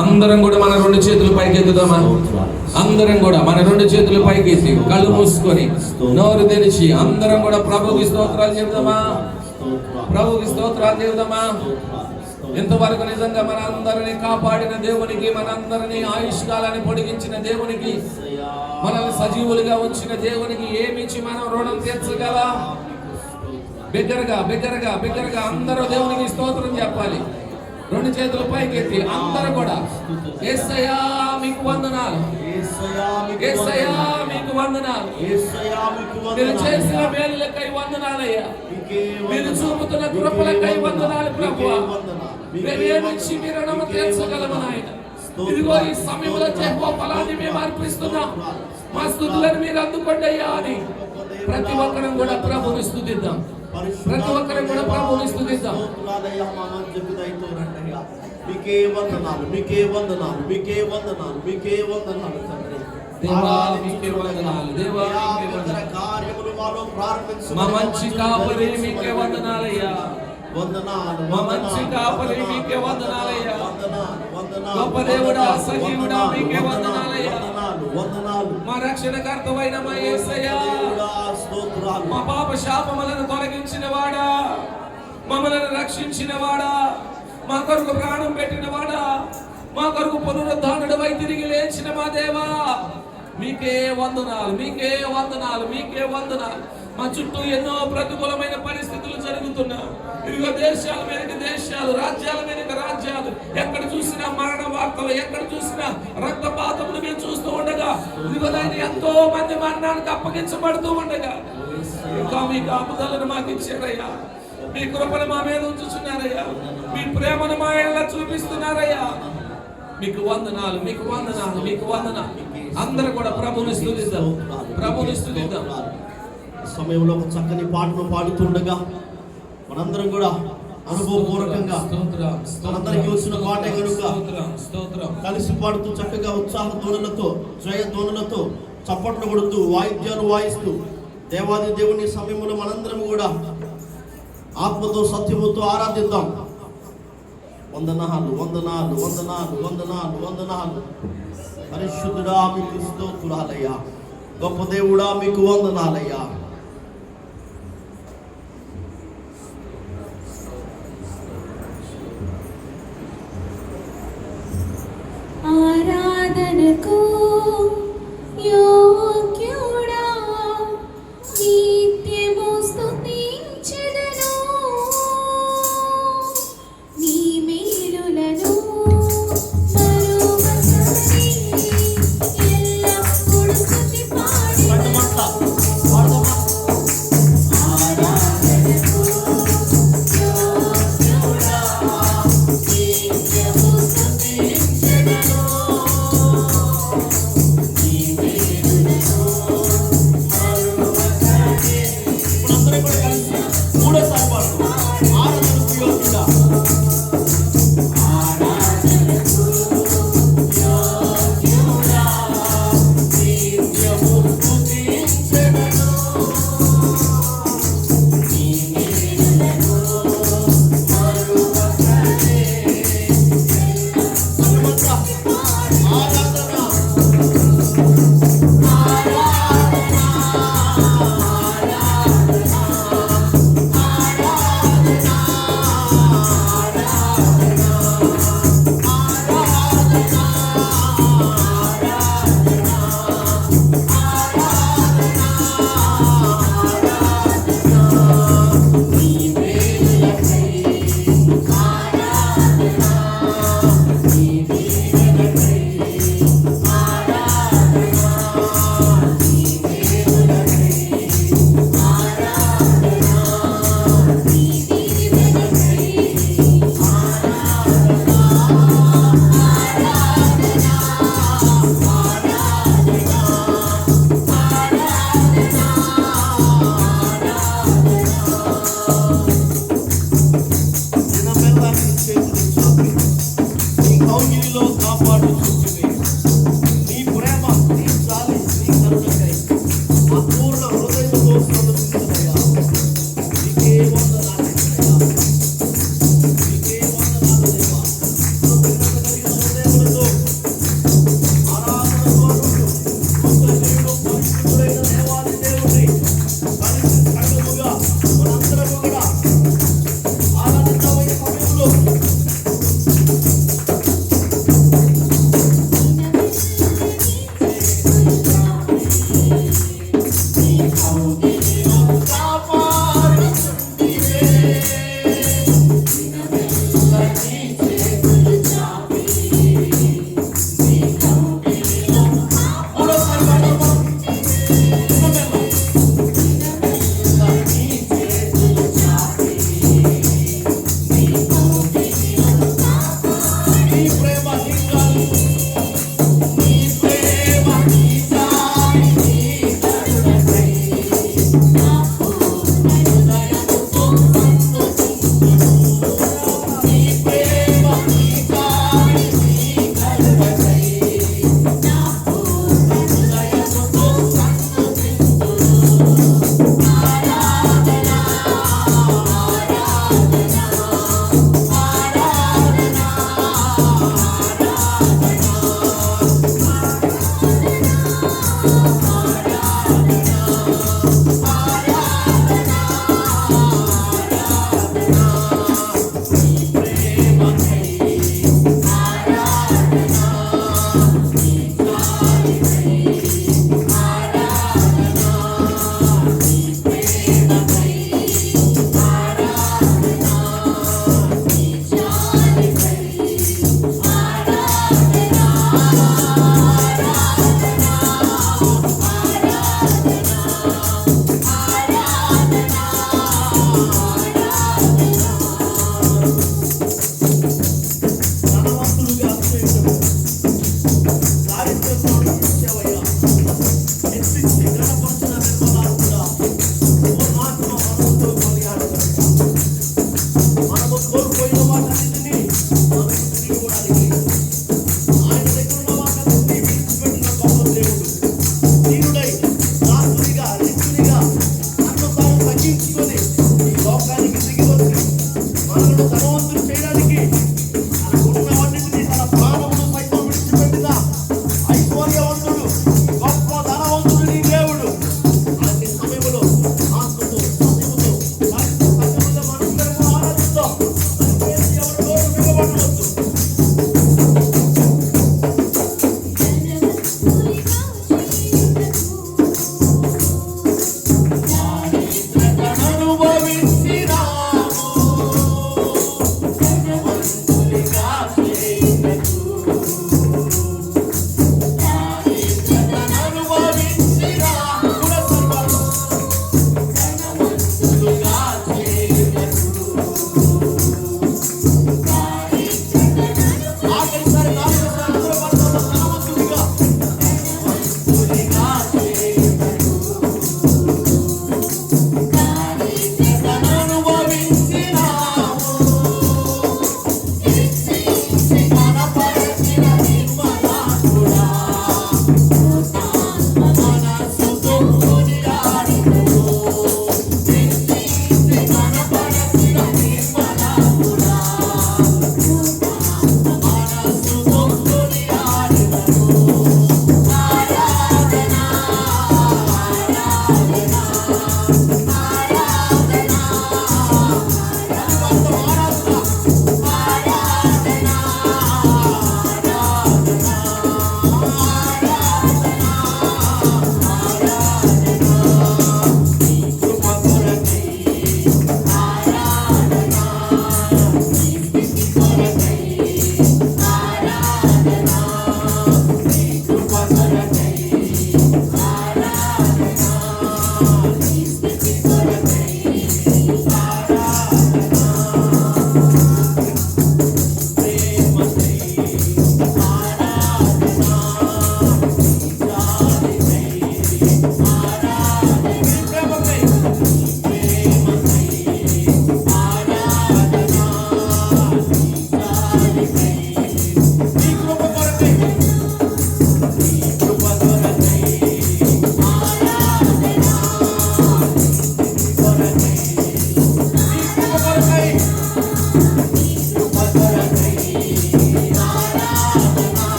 అందరం కూడా మన రెండు చేతులు పైకి ఎత్తుదామా? అందరం కూడా మన రెండు చేతులు పైకి ఎత్తి కళ్ళు మూసుకొని నోరు తెరిచి అందరం కూడా ప్రభుకి స్తోత్రాలు చెబుదామా? ప్రభుకి స్తోత్రాలు చెబుదామా? ఇంతవరకు నిజంగా మన అందరిని కాపాడిన దేవునికి మనందరినీ ఆయుష్కాలాన్ని పొడిగించిన దేవునికి మనల్ని సజీవులుగా ఉంచిన దేవునికి ఏమిచ్చి మనం రుణం తీర్చగల? బిగ్గరగా బిగ్గరగా బిగ్గరగా అందరూ దేవునికి స్తోత్రం చెప్పాలి. రెండు చేతులు పైకెత్తి అందరూ కూడా. మీకు వందనాలు. ఏసయ్యా మీకు వందనాలు. మీరు చేసిన మేలులకై వందనాలయ్యా. మీరు చూపుతున్న కృపలకై వందనాలు. ప్రభు మేమేమిచ్చి మీరు రుణము తీర్చగలము నాయన? ఇదిగో ఈ సమయంలో చెప్పో ఫలాన్ని మేము అర్పిస్తున్నాం. మా స్థుతులను మీరు అందుకోండి అయ్యా అని. ప్రతి ఒక్కరం కూడా ప్రభుని స్థుతిద్దాం. ప్రతి ఒక్కరం కూడా ప్రభుని స్థుతిద్దాం. మీకే వందనాలు మీకే వందనాలు మీకే వందనాలు మీకే వందనాలు తండ్రి. మీకే వందనాలు మీకే వందనాలు. ప్రారంభించు. మా మంచి కాపరి మీకే వందనాలయ్యా. వందనాలు మా మంచి కాపరి మీకే వందనాలయ్యా. వందనాలు వందనాలు గొప్ప దేవుడా, సజీవుడా, మీకే వందనాలయ్యా. వందనాలు వందనాలు. మా రక్షణకర్తవైన మా యేసయ్యా దేవుడా, స్తోత్రాలు మా పాప శాపములను తొలగించిన వాడా మమ్మలను రక్షించిన వాడా మా కొరకు ప్రాణం పెట్టిన వాడా మా కొరకు పునరుద్ధానుడవై తిరిగి లేచిన మా దేవా? మీకే వందనాలు మీకే వందనాలు మీకే వందనాలు. మా చుట్టూ ఎన్నో ప్రతికూలమైన పరిస్థితులు జరుగుతున్నా. ఇదిగో దేశాల మీదకి దేశాలు రాజ్యాల మీదకి రాజ్యాలు. ఎక్కడ చూసినా మరణ వార్తలు ఎక్కడ చూసినా రక్తపాతములు మేము చూస్తూ ఉండగా ఇదిగో దాన్ని ఎంతో మంది మరణానికి అప్పగించబడుతూ ఉండగా ఇంకా మీ కాపుదలను మాకు ఇచ్చారయ్యా. మీ కృపను మా మీద ఉంచుతున్నారయ్యా మీ ప్రేమను మా ఏళ్ళ చూపిస్తున్నారయ్యా. మీకు వందనాలు మీకు వందనాలు మీకు వందనాలు. అందరూ కూడా ప్రభుని స్థుతిద్దాం ప్రభుని స్థుతిద్దాం. సమయంలో ఒక చక్కని పాటను పాడుతుండగా మనందరం కూడా అనుభవపూర్వకంగా మనందరికీ వచ్చిన పాటే కనుక కలిసి పాడుతూ చక్కగా ఉత్సాహ ధ్వనులతో జయ ధ్వనులతో చప్పట్లు కొడుతూ వాయిద్యాలు వాయిస్తూ దేవాది దేవుని సమయంలో మనందరం కూడా ఆత్మతో సత్యముతో ఆరాధిద్దాం. వందనాలు వందనాలు వందనాలు వందనాలు వందనాలు. పరిశుద్ధుడా మీకు స్తోత్రాలయ్యా. గొప్ప దేవుడా మీకు వందనాలయ్యా.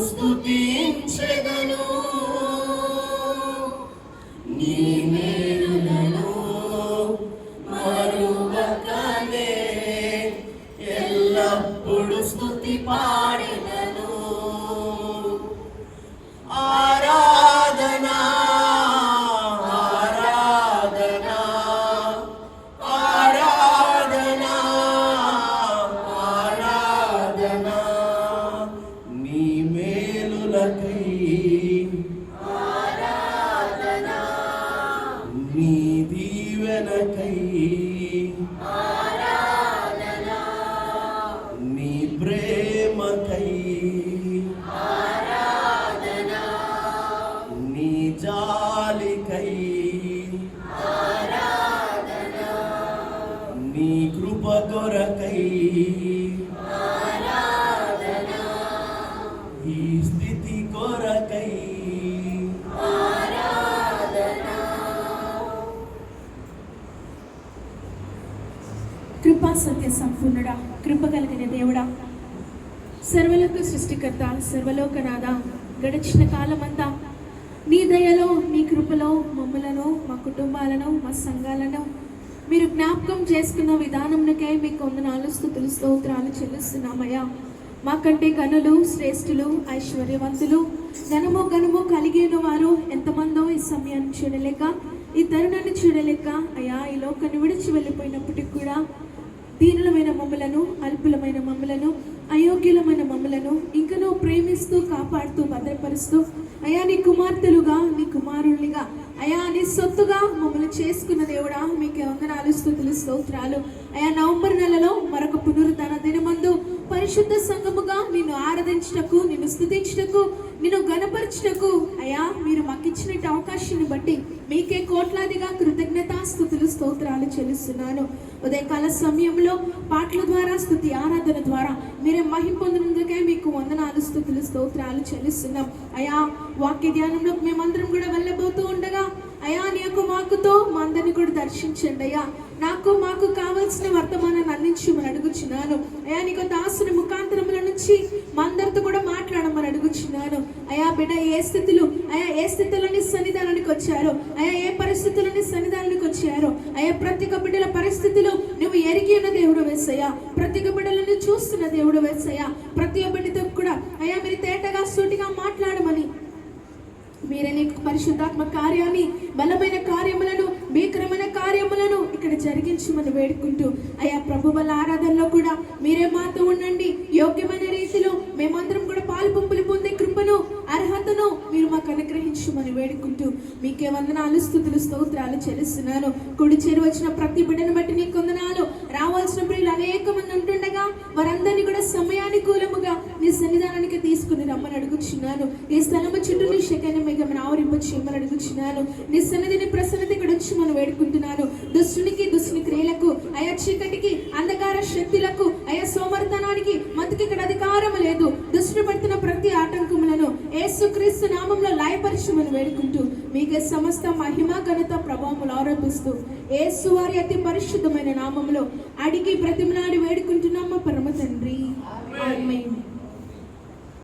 స్తుతించెదను నీ కృప దొరకై. ఈ స్థితి కొరకై. కృపా సత్య సంపూర్ణుడా కృప కలిగిన దేవుడా. సర్వలోక సృష్టికర్త సర్వలోకనాథ గడిచిన కాలమంతా నీ దయలో నీ కృపలో మమ్మలను మా కుటుంబాలను మా సంఘాలను మీరు జ్ఞాపకం చేసుకున్న విధానంకై మీకు వందనాలు స్థుతులు స్తోత్రాలు చెల్లిస్తున్నామయ్యా. మాకంటే గనులు శ్రేష్ఠులు ఐశ్వర్యవంతులు ఘనము ఘనము కలిగిన వారు ఎంతమందో ఈ సమయాన్ని చూడలేక ఈ తరుణాన్ని చూడలేక అయ్యా ఈ లోకాన్ని విడిచి వెళ్ళిపోయినప్పటికి కూడా దీనులమైన మమ్మలను అల్పులమైన మమ్మలను అయోగ్యులమైన మమ్మలను ఇంకనూ ప్రేమిస్తూ కాపాడుతూ భద్రపరుస్తూ అయా నీ కుమార్తెలుగా నీ కుమారులుగా అయా నీ సొత్తుగా మమ్మల్ని చేసుకున్న దేవుడా మీకు వందనాలు స్థుతులు స్తోత్రాలు. అయా నవంబర్ నెలలో మరొక పునరుద్ధరణ దినమందు పరిశుద్ధ సంఘముగా నిన్ను ఆరాధించటకు నిన్ను స్థుతించటకు నిన్ను గనపరచటకు అయా మీరు మాకు ఇచ్చినట్టు అవకాశాన్ని బట్టి మీకే కోట్లాదిగా కృతజ్ఞత స్థుతులు స్తోత్రాలు చెల్లిస్తున్నాను. ఉదయకాల సమయంలో పాటల ద్వారా స్థుతి ఆరాధన ద్వారా మీరే మహింపొందినందుకే మీకు వందనాలు స్థుతులు స్తోత్రాలు చెల్లిస్తున్నాం. అయా వాక్య ధ్యానంలో మేమందరం కూడా వెళ్ళబోతూ యొక్క మందని కూడా దర్శించండి అయ్యా. నాకు మాకు కావాల్సిన వర్తమానాన్ని అందించమని అడుగుచున్నాను. నీ నీకు దాసుని ముఖాంతరముల నుంచి మందరితో కూడా మాట్లాడమని అడుగుచున్నాను. అయా బిడ్డ ఏ స్థితిలో అయా ఏ స్థితిలోని సన్నిధానానికి వచ్చారో అయా ఏ పరిస్థితులని సన్నిధానానికి వచ్చారో అయా ప్రతి ఒక్క బిడ్డల పరిస్థితిలో నువ్వు ఎరిగి ఉన్న దేవుడు వేసయ్యా. ప్రతి ఒక్క బిడ్డలను చూస్తున్న దేవుడు వేసయ్యా. ప్రతి ఒక్క బిడ్డతో కూడా అయా మీరు తేటగా సూటిగా మాట్లాడమని మీరనే పరిశుద్ధాత్మ కార్యాన్ని బలమైన కార్యములను భీకరమైన కార్యములను ఇక్కడ జరిగించమని వేడుకుంటూ అయా ప్రభు ఆరాధనలో కూడా మీరే మాతో ఉండండి. యోగ్యమైన రీతిలో మేమందరం వారి పాలు పంపులు పొందే కృపను అర్హతను మీరు మాకు అనుగ్రహించమని వేడుకుంటూ మీకే వందనాలు స్థుతులు స్తోత్రాలు చెల్లిస్తున్నాను. కుడి చేరు వచ్చిన ప్రతి బిడ్డను బట్టి నీకు వందనాలు. రావాల్సిన ప్రియులు అనేక మంది ఉంటుండగా వారందరినీ కూడా సమయానుకూలముగా నీ సన్నిధానానికి తీసుకుని రమ్మని అడుగుచున్నాను. ఈ స్థలము చుట్టూ నీ శకన మేఘం ఆవరింప చేయమని అడుగుచున్నాను. నీ సన్నిధిని ప్రసన్నత ఇక్కడ వచ్చి మనం వేడుకుంటున్నాను. దుష్టునికి దుష్టుని క్రియలకు అయా చీకటికి అంధకార శక్తులకు అయా సోమర్తనానికి మతుకి ఇక్కడ అధికారం లేదు. దుష్టుడు ప్రతి ఆటంకములను ఏసుక్రీస్తు నామంలో లయపరిచమని వేడుకుంటూ మీకే సమస్త మహిమ ఘనత ప్రభావములు ఆరోపిస్తూ ఏసువారి వారి అతి పరిశుద్ధమైన నామంలో అడిగి ప్రతిమలాడి వేడుకుంటున్నామా పరమ తండ్రి. ఆమె